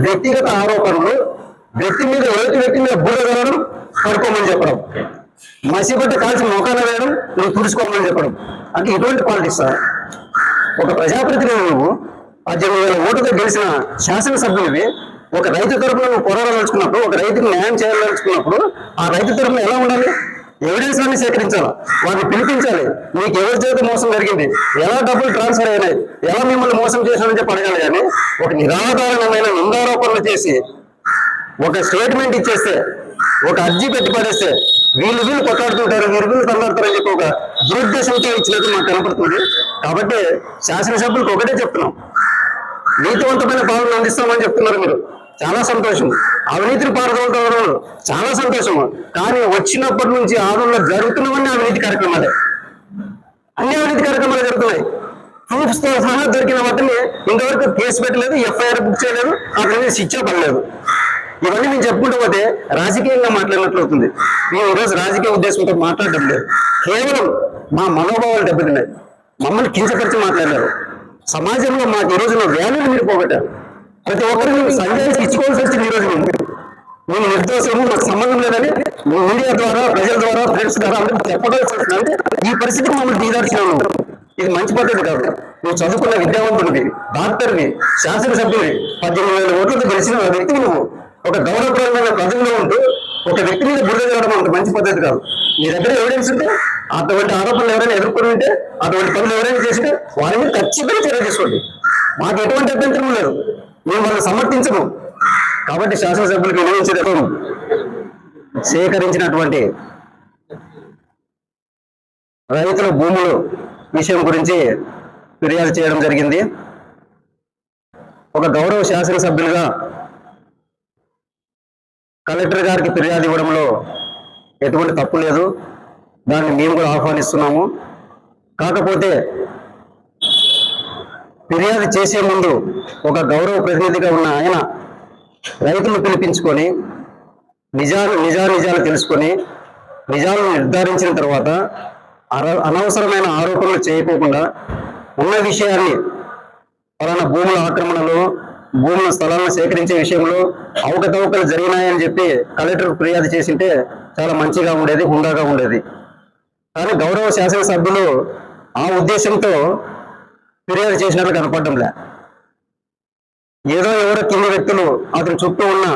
వ్యక్తిగత ఆరోపణలు వ్యక్తి మీద ఎదుటి వ్యక్తి మీద బుర్ర వేయడం పడుకోమని చెప్పడం. మసిబట్ట కాల్చి మొఖాన వేయడం నువ్వు తుడుచుకోమని చెప్పడం. అంటే ఇటువంటి పాలిటిక్స్ ఒక ప్రజాప్రతినిధి నువ్వు పద్దెనిమిది వేల ఓటుతో గెలిచిన శాసనసభ్యునివి ఒక రైతు తరపున నువ్వు పోరాడదలుచుకున్నప్పుడు ఒక రైతుకు న్యాయం చేయాలనుకున్నప్పుడు ఆ రైతు తరపున ఎలా ఉండాలి? ఎవిడెన్స్ అన్ని సేకరించాలి. వారిని పిలిపించాలి. మీకు ఎవరి చేత మోసం జరిగింది? ఎలా డబ్బులు ట్రాన్స్ఫర్ అయినాయి? ఎలా మిమ్మల్ని మోసం చేశారని చెప్పి అడగాలి కానీ ఒక నిరాధారణమైన నిందారోపణలు చేసి ఒక స్టేట్మెంట్ ఇచ్చేస్తే ఒక అర్జీ పెట్టి పడేస్తే వీళ్ళు వీళ్ళు కొట్లాడుతుంటారు వీళ్ళు వీళ్ళు తల్లాడుతారని చెప్పి ఒక దురుద్దేశంతో ఇచ్చినట్టు మాకు కనపడుతుంది. కాబట్టి శాసనసభ్యులకు ఒకటే చెప్తున్నాం. నీతివంతమైన పాలన అందిస్తామని చెప్తున్నారు మీరు. చాలా సంతోషం. అవినీతిని పారదోలుతారు. చాలా సంతోషం. కానీ వచ్చినప్పటి నుంచి ఆరులో జరుగుతున్నవన్నీ అవినీతి కార్యక్రమాలే. అన్ని అవినీతి కార్యక్రమాలు జరుగుతున్నాయి. ప్రూఫ్స్తో సహా దొరికిన వాటిని ఇంతవరకు కేసు పెట్టలేదు ఎఫ్ఐఆర్ బుక్ చేయలేదు అక్కడ మీద శిక్ష పడలేదు. ఇవన్నీ నేను చెప్పుకుంటూ పోతే రాజకీయంగా మాట్లాడినట్లు అవుతుంది. మేము ఈరోజు రాజకీయ ఉద్దేశంతో మాట్లాడడం లేదు. కేవలం మా మనోభావాలు దెబ్బతిన్నాయి. మమ్మల్ని కించపరిచి మాట్లాడారు. సమాజంలో మాకు ఈరోజు రోజున వాల్యూని మీరు పోగొట్టారు. ప్రతి ఒక్కరికి సందేశం ఇచ్చుకోవాల్సి వచ్చింది ఈరోజు నేను నిర్దోషము నాకు సంబంధం లేదని మీడియా ద్వారా ప్రజల ద్వారా ఫ్రెండ్స్ ద్వారా అందరికి చెప్పవలసి వస్తుంది అంటే ఈ పరిస్థితికి మమ్మల్ని దిగాల్సిన ఇది మంచి పద్ధతి కాదు. నువ్వు చదువుకున్న విద్యావంతుడివి డాక్టర్వి శాసనసభ్యుడివి పద్దెనిమిది వేల ఓట్లతో గెలిచిన వ్యక్తివి నువ్వు. ఒక గౌరవప్రదమైన ప్రజల్లో ఉంటూ ఒక వ్యక్తి మీద బురద జరగడం అంత మంచి పద్ధతి కాదు. మీ దగ్గర ఎవిడెన్స్ ఉంటే అటువంటి ఆరోపణలు ఎవరైనా ఎదుర్కొని ఉంటే అటువంటి పనులు ఎవరైనా చేస్తే వారి మీద ఖచ్చితంగా చర్య తీసుకోండి. మాకు ఎటువంటి అభ్యంతరం లేదు. మేము వాళ్ళని సమర్థించము. కాబట్టి శాసనసభ్యులకు వినియోగించడం సేకరించినటువంటి రైతుల భూములు విషయం గురించి ఫిర్యాదు చేయడం జరిగింది. ఒక గౌరవ శాసనసభ్యులుగా కలెక్టర్ గారికి ఫిర్యాదు ఇవ్వడంలో ఎటువంటి తప్పు లేదు. దాన్ని మేము కూడా ఆహ్వానిస్తున్నాము. కాకపోతే ఫిర్యాదు చేసే ముందు ఒక గౌరవ ప్రతినిధిగా ఉన్న ఆయన రైతును పిలిపించుకొని నిజాలు నిజా నిజాలు తెలుసుకొని నిజాలను నిర్ధారించిన తర్వాత అర- అనవసరమైన ఆరోపణలు చేయకోకుండా ఉన్న విషయాన్ని పలానా భూముల ఆక్రమణలో భూముల స్థలాలను సేకరించే విషయంలో అవకతవకలు జరిగినాయని చెప్పి కలెక్టర్ ఫిర్యాదు చేసింటే చాలా మంచిగా ఉండేది హుండాగా ఉండేది. కానీ గౌరవ శాసనసభ్యులు ఆ ఉద్దేశంతో ఫిర్యాదు చేసినట్లు కనపడడంలే. ఏదో ఎవరో కింది వ్యక్తులు అతని చుట్టూ ఉన్న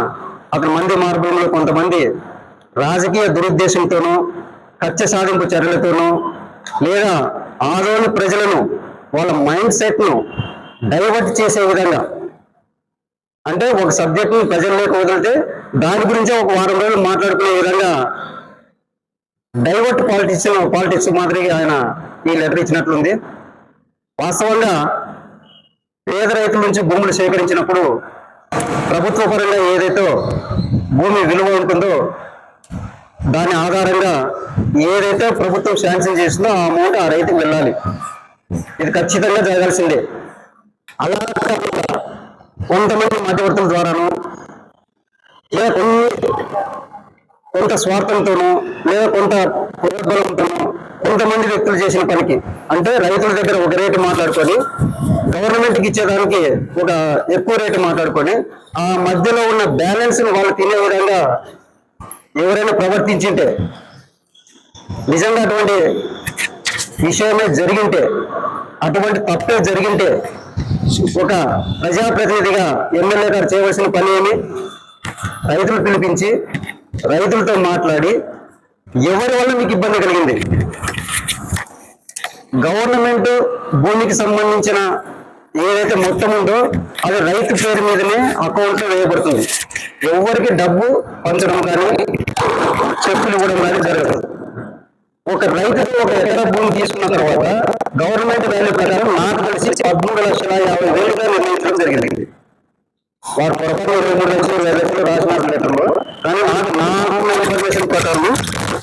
అతని మంది మార్గంలో కొంతమంది రాజకీయ దురుద్దేశంతోనూ కక్ష సాధింపు చర్యలతోనూ లేదా ఆదోని ప్రజలను వాళ్ళ మైండ్ సెట్ను డైవర్ట్ చేసే విధంగా. అంటే ఒక సబ్జెక్ట్ని ప్రజల్లోకి వదిలితే దాని గురించే ఒక వారం రోజులు మాట్లాడుకునే విధంగా డైవర్ట్ పాలిటిక్స్ పాలిటిక్స్ మాదిరిగా ఆయన ఈ లెటర్ ఇచ్చినట్లుంది. వాస్తవంగా పేద రైతుల నుంచి భూములు సేకరించినప్పుడు ప్రభుత్వ పరంగా ఏదైతే భూమి విలువ ఉంటుందో దాని ఆధారంగా ఏదైతే ప్రభుత్వం శాంక్షన్ చేసిందో ఆ అమౌంట్ ఆ రైతుకు వెళ్ళాలి. ఇది ఖచ్చితంగా జరగాల్సిందే. అలా కాకుండా కొంతమంది మధ్యవర్తుల ద్వారాను లేదా కొన్ని కొంత స్వార్థంతోనూ లేదా కొంత ప్రోద్బలంతోనూ కొంతమంది వ్యక్తులు చేసిన పనికి. అంటే రైతుల దగ్గర ఒక రేటు మాట్లాడుకొని గవర్నమెంట్కి ఇచ్చేదానికి ఒక ఎక్కువ రేటు మాట్లాడుకొని ఆ మధ్యలో ఉన్న బ్యాలెన్స్ను వాళ్ళు తినే విధంగా ఎవరైనా ప్రవర్తించింటే నిజంగా అటువంటి విషయమే జరిగింటే అటువంటి తప్పే జరిగింటే ఒక ప్రజాప్రతినిధిగా ఎమ్మెల్యే గారు చేయవలసిన పని ఏమి? రైతులు పిలిపించి రైతులతో మాట్లాడి ఎవరి వల్ల మీకు ఇబ్బంది కలిగింది? గవర్నమెంట్ భూమికి సంబంధించిన ఏదైతే మొత్తం ఉందో అది రైతు పేరు మీదనే అకౌంట్లో వేయబడుతుంది. ఎవరికి డబ్బు పంచడం కానీ చెప్పులు ఇవ్వడం కానీ జరగదు. ఒక రైతుకు ఒక ఎకరా భూమి తీసుకున్న తర్వాత గవర్నమెంట్ రైలు ప్రకారం నాకు తెలిసి పదమూడు లక్షల యాభై వేలుగా నిర్ణయించడం జరిగింది. వారు పొరపాటు రెండు మూడు లక్షలు ఇరవై లక్షలు కానీ నాకు నాకున్న ఇన్ఫర్మేషన్ ప్రకారం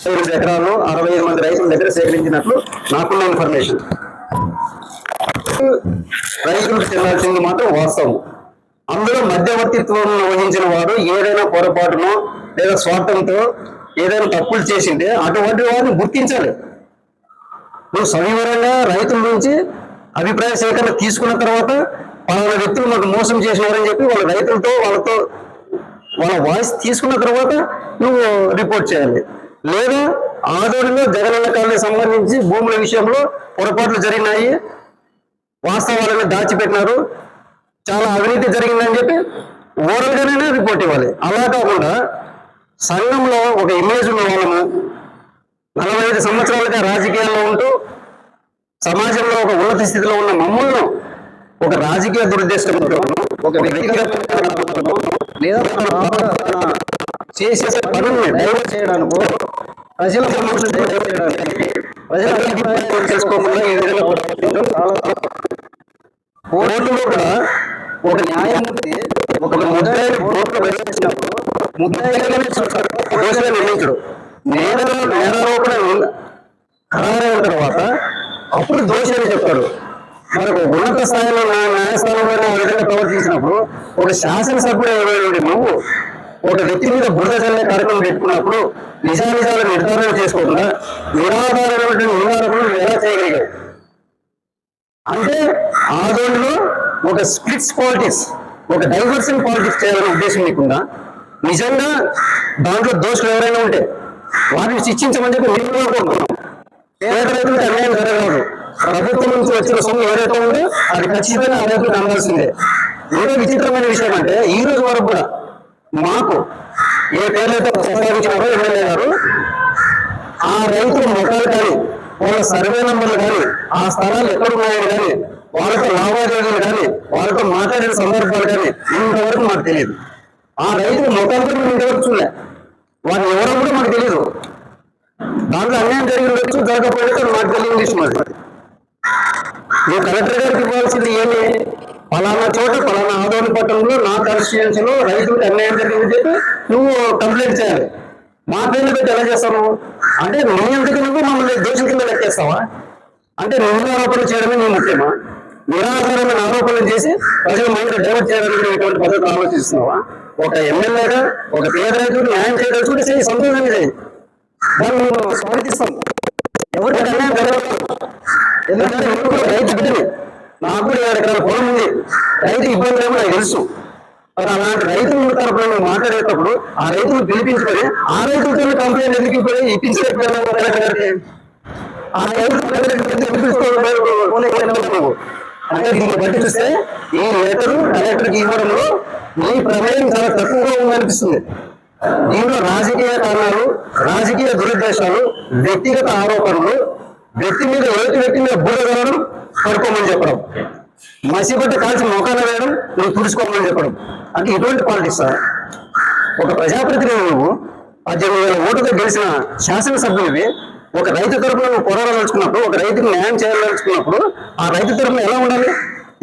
ఐదు ఎకరాలు అరవై ఐదు మంది రైతుల దగ్గర సేకరించినట్లు నాకున్న ఇన్ఫర్మేషన్. రైతులకు చెల్లాల్సింది మాత్రం వాస్తవం. అందులో మధ్యవర్తిత్వం వహించిన వారు ఏదైనా పొరపాటునో లేదా స్వార్థంతో ఏదైనా తప్పులు చేసింటే అటువంటి వారిని గుర్తించాలి. నువ్వు సవివరంగా రైతుల నుంచి అభిప్రాయ సేకరణ తీసుకున్న తర్వాత పలానా వ్యక్తులు మాకు మోసం చేసినారని చెప్పి వాళ్ళ రైతులతో వాళ్ళతో వాళ్ళ వాయిస్ తీసుకున్న తర్వాత నువ్వు రిపోర్ట్ చేయాలి. లేదా ఆదోడిలో జగనన్న కాలనీ సంబంధించి భూముల విషయంలో పొరపాట్లు జరిగినాయి వాస్తవాలను దాచిపెట్టినారు చాలా అవినీతి జరిగిందని చెప్పి ఓరల్గానే రిపోర్ట్ ఇవ్వాలి. అలా కాకుండా సంఘంలో ఒక ఇమేజ్ ఉన్న వాళ్ళము నలభై ఐదు సంవత్సరాలుగా రాజకీయాల్లో ఉంటూ సమాజంలో ఒక ఉన్నత స్థితిలో ఉన్న మమ్మల్ని ఒక రాజకీయ దురుద్దేశంతో ఒక వ్యక్తిగత లేదా చేసే డైవర్ట్ చేయడానికి ప్రజల సమస్యలు డైవర్ట్ ప్రజల అభిప్రాయాలు. కోర్టులో కూడా ఒక న్యాయమూర్తి ఒక నిర్ణయించడు నేరం నేరారోపణ ఖరారైన తర్వాత అప్పుడు దోషి అని చెప్తాడు మనకు ఉన్నత స్థాయిలో నా- న్యాయస్థానంలో ఆ విధంగా ప్రవర్తించినప్పుడు ఒక శాసనసభ్యుడు ఏమైనా నువ్వు ఒక వ్యక్తి మీద బురద చల్లే కార్యక్రమం పెట్టుకున్నప్పుడు నిజానిజాలు నిర్ధారణ చేసుకోకుండా నిరాధారమైనటువంటి నిరాధారణలు ఎలా చేయగలిగావు? అంటే ఆదోళనలో ఒక స్ప్లిట్స్ పాలిటిక్స్ ఒక డైవర్షన్ పాలిటిక్స్ చేయాలనే ఉద్దేశం లేకుండా నిజంగా దాంట్లో దోషులు ఎవరైనా ఉంటే వారిని శిక్షించమని చెప్పి నేను కూడా కోరుకున్నాం పేద రైతులకు అన్యాయం ప్రభుత్వం నుంచి వచ్చిన సొమ్ము ఏదైతే ఉందో అది ఖచ్చితంగా ఆ రైతులకు అందాల్సిందే ఇంకా విచిత్రమైన విషయం అంటే ఈ రోజు వరకు కూడా మాకు ఏ పేర్లతో ప్రస్తావించినారో ఎమ్మెల్యే గారు ఆ రైతుల ముఖాలు కానీ వాళ్ళ సర్వే నంబర్లు కానీ ఆ స్థలాలు ఎక్కడ ఉన్నాయని కానీ వాళ్ళతో లావాదేవీలు కానీ వాళ్ళతో మాట్లాడిన సందర్భాలు కానీ ఇంతవరకు మాకు తెలియదు. ఆ రైతుల ముఖాలు కూడా మేము ఇంతవరకు చూడలే. వాళ్ళు ఎవరో కూడా మాకు తెలియదు. దాంట్లో అన్యాయం జరిగి ఉండొచ్చు జరగకపోతే మాకు తెలియని విషయం నువ్వు కలెక్టర్ గారికి ఇవ్వాల్సింది ఏమి పలానా చోట పలానా ఆదోని పట్టణంలో నా కాన్స్టిట్యున్సీలో రైతులకు అన్యాయం జరిగింది చెప్పి నువ్వు కంప్లైంట్ చేయాలి. మా పేర్లు పెట్టి ఎలా చేస్తావు అంటే నీ ఎందుకు నువ్వు మమ్మల్ని దోషం కింద లెక్కేస్తావా అంటే నువ్వు ఆరోపణలు చేయడమే నీ ముఖ్యమా? నిరాధారమైన ఆరోపణలు చేసి ప్రజల మైండ్ డైవర్ట్ చేయడానికి ఎటువంటి పద్ధతులు ఆలోచిస్తున్నావా? ఒక ఎమ్మెల్యేగా ఒక పేద రైతుడు న్యాయం చేయదలుచుకుంటే చేయి సంతోషంగా చేయి. దాన్ని స్వాగతిస్తాం ఎవరికి అన్యాయం జరగదు ఎందుకంటే రైతు బిడ్డని నాకు కూడా ఏడు ఎకరాల పొలం ఉంది. రైతు ఇబ్బంది ఏమో నాకు తెలుసు. మరి అలాంటి రైతుల తరపున నువ్వు మాట్లాడేటప్పుడు ఆ రైతులు పిలిపించుకొని ఆ రైతులతో కంప్లైంట్ ఎందుకు ఇప్పుడు ఇప్పించలేకపోయినా ఆ రైతు అంటే దీన్ని బట్టి చూస్తే ఈ లెటరు కలెక్టర్కి ఇవ్వడంలో నీ ప్రమేయం చాలా తక్కువగా ఉందనిపిస్తుంది. దీనిలో రాజకీయ కారణాలు రాజకీయ దురుద్దేశాలు వ్యక్తిగత ఆరోపణలు వ్యక్తి మీద ఎదుటి వ్యక్తి మీద బుర్ర వేయడం పడుకోమని చెప్పడం. మసిబట్టి కాల్చి మొఖాన వేయడం నువ్వు తుడుచుకోమని చెప్పడం. అంటే ఇటువంటి పాలిటిక్స్ ఒక ప్రజాప్రతినిధి నువ్వు పద్దెనిమిది వేల ఓటుతో గెలిచిన శాసనసభ్యుడివి ఒక రైతు తరపున నువ్వు పోరాడదలుచుకున్నప్పుడు ఒక రైతుకు న్యాయం చేయాలనుకున్నప్పుడు ఆ రైతు తరపున ఎలా ఉండాలి?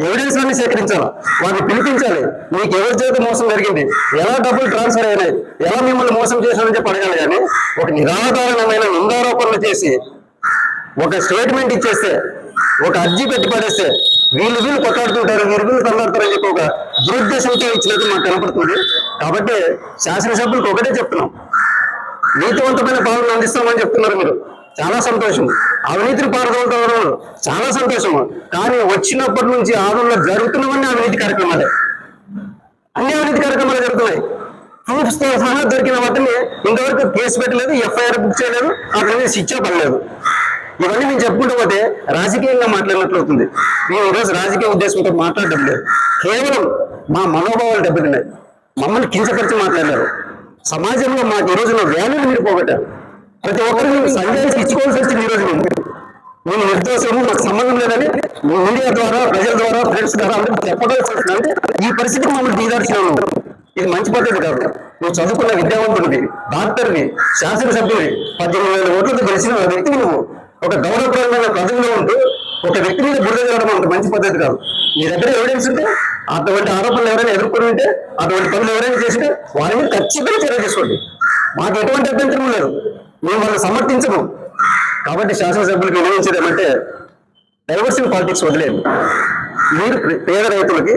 ఎవిడెన్స్ అన్ని సేకరించాలి? వారిని పిలిపించాలి. మీకు ఎవరి చేత మోసం జరిగింది? ఎలా డబ్బులు ట్రాన్స్ఫర్ అయినాయి? ఎలా మిమ్మల్ని మోసం చేశారని చెప్పి అడగాలి కానీ ఒక నిరాధారణమైన నిందారోపణలు చేసి ఒక స్టేట్మెంట్ ఇచ్చేస్తే ఒక అర్జీ పెట్టి పడేస్తే వీళ్ళు వీళ్ళు కొట్లాడుతుంటారు మీరు వీళ్ళు తల్లాడతారని చెప్పి ఒక దురుద్దేశంతో ఇచ్చినట్టు మాకు కనపడుతుంది. కాబట్టి శాసనసభ్యులకు ఒకటే చెప్తున్నాం. నీతివంతమైన పాలన అందిస్తామని చెప్తున్నారు మీరు. చాలా సంతోషం. అవినీతిని పారదోలుతున్నారు చాలా సంతోషం. కానీ వచ్చినప్పటి నుంచి ఆదంలో జరుగుతున్నవన్నీ అవినీతి కార్యక్రమాలే. అన్ని అవినీతి కార్యక్రమాలు జరుగుతున్నాయి. ప్రూఫ్స్తో సహా దొరికిన వాటిని ఇంతవరకు కేసు పెట్టలేదు ఎఫ్ఐఆర్ బుక్ చేయలేదు అక్కడ శిక్ష పడలేదు. ఇవన్నీ నేను చెప్పుకుంటూ పోతే రాజకీయంగా మాట్లాడినట్లు అవుతుంది. మేము ఈరోజు రాజకీయ ఉద్దేశంతో మాట్లాడడం లేదు. కేవలం మా మనోభావాలు దెబ్బతిన్నాయి. మమ్మల్ని కించపరిచి మాట్లాడారు. సమాజంలో మాకు ఈ నా వాల్యూని మీరు పోగొట్టారు. ప్రతి ఒక్కరికి సందేశం ఇచ్చుకోవాల్సి వచ్చింది ఈరోజు మేము. మేము నిర్దోషము నాకు సంబంధం లేదని మీడియా ద్వారా ప్రజల ద్వారా ఫ్రెండ్స్ ద్వారా అందరికి చెప్పవలసి వచ్చిందంటే అంటే ఈ పరిస్థితికి మమ్మల్ని దిగదార్చినావు ఇది మంచి పద్ధతి కాదు. నువ్వు చదువుకున్న విద్యావంతుడివి డాక్టర్వి శాసనసభ్యుడివి పద్దెనిమిది వేల ఓట్లతో గెలిచిన వ్యక్తివి నువ్వు. ఒక గౌరవప్రదమైన పదవిలో ఉంటూ ఒక వ్యక్తి మీద బురద చేయడం అంత మంచి పద్ధతి కాదు. మీ దగ్గర ఎవిడెన్స్ ఉంటే అటువంటి ఆరోపణలు ఎవరైనా ఎదుర్కొని ఉంటే అటువంటి పనులు ఎవరైనా చేస్తే వారి మీద ఖచ్చితంగా చర్య తీసుకోండి. మాకు ఎటువంటి అభ్యంతరం లేదు. మేము వాళ్ళని సమర్థించము. కాబట్టి శాసనసభ్యులకు వినియోగించేది ఏమంటే డైవర్షన్ పాలిటిక్స్ వదిలేదు మీరు పేద రైతులకి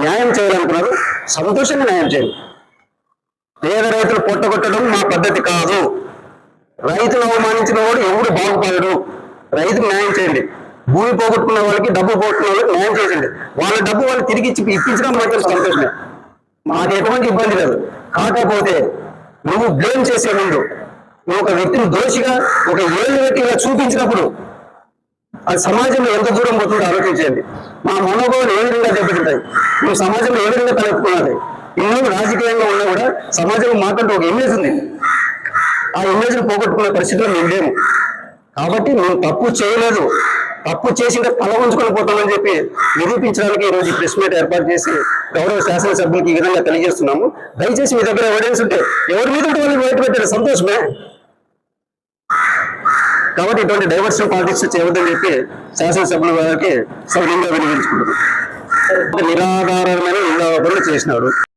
న్యాయం చేయాలనుకున్నారు సంతోషంగా న్యాయం చేయండి. పేద రైతులు పొట్టగొట్టడం మా పద్ధతి కాదు. రైతులు అవమానించిన వాడు ఎవడు బాగుపడడు రైతుకు న్యాయం చేయండి. భూమి పోగొట్టుకున్న వాళ్ళకి డబ్బు పోగొట్టుకున్న వాళ్ళకి న్యాయం చేసింది వాళ్ళ డబ్బు వాళ్ళు తిరిగి ఇచ్చి ఇప్పించడం మాత్రం సంతోషమే. మాకు ఎటువంటి ఇబ్బంది లేదు. కాకపోతే నువ్వు బ్లేమ్ చేసే ముందు నువ్వు ఒక వ్యక్తిని దోషిగా ఒక ఏళ్ళు వ్యక్తిగా చూపించినప్పుడు అది సమాజంలో ఎంత దూరం పోతుందో ఆలోచించండి మా మనోభావాలు ఏ విధంగా దెబ్బతింటాయి? నువ్వు సమాజంలో ఏ విధంగా తలెత్తుకున్నది ఇన్నో రాజకీయంగా ఉన్నా కూడా సమాజంలో మాకంటూ ఒక ఇమేజ్ ఉంది. ఆ ఇమేజ్ పోగొట్టుకునే పరిస్థితిలో మేము లేము. కాబట్టి మేము తప్పు చేయలేదు. తప్పు చేసింటే తల ఉంచుకొని పోతామని చెప్పి నిరూపించడానికి ఈ రోజు ఈ ప్రెస్ మీట్ ఏర్పాటు చేసి గౌరవ శాసనసభ్యులకి ఈ విధంగా తెలియజేస్తున్నాము. దయచేసి మీ దగ్గర ఎవిడెన్స్ ఉంటే ఎవరి మీద వాళ్ళు బయట పెట్టారు సంతోషమే. కాబట్టి ఇటువంటి డైవర్షన్ పాలిటిక్స్ చేయవద్దని చెప్పి శాసనసభ్యుల వారికి సౌకర్యంగా వినియోగించుకుంటున్నాం. నిరాధారమైన నిందాపనలు చేసినాడు.